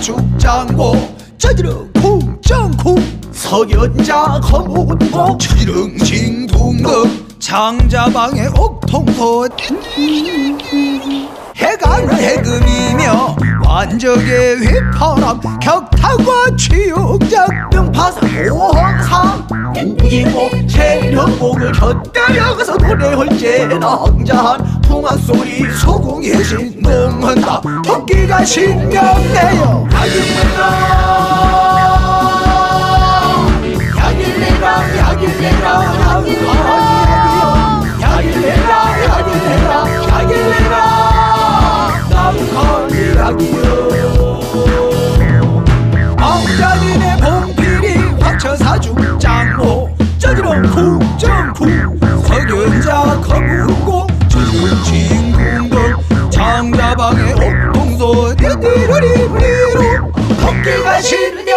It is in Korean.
죽장고 짜지르 쿵짱쿵 석연자 거문고 찌릉징둥금 장자방의 옥통도 해가 완적의 휘파람 격타과 취용장 등파사 호황상. 우기고 체력복을 곁들여가서 노래할제나 엉자한 풍악소리 소궁의 신동한다. 토끼가 신명내요 확처사주 짱모 짜지롱 쿵짱쿵 석연자 거북고 저중 진궁동 장자방의 옥동소 띠띠리리리로 토끼가 신명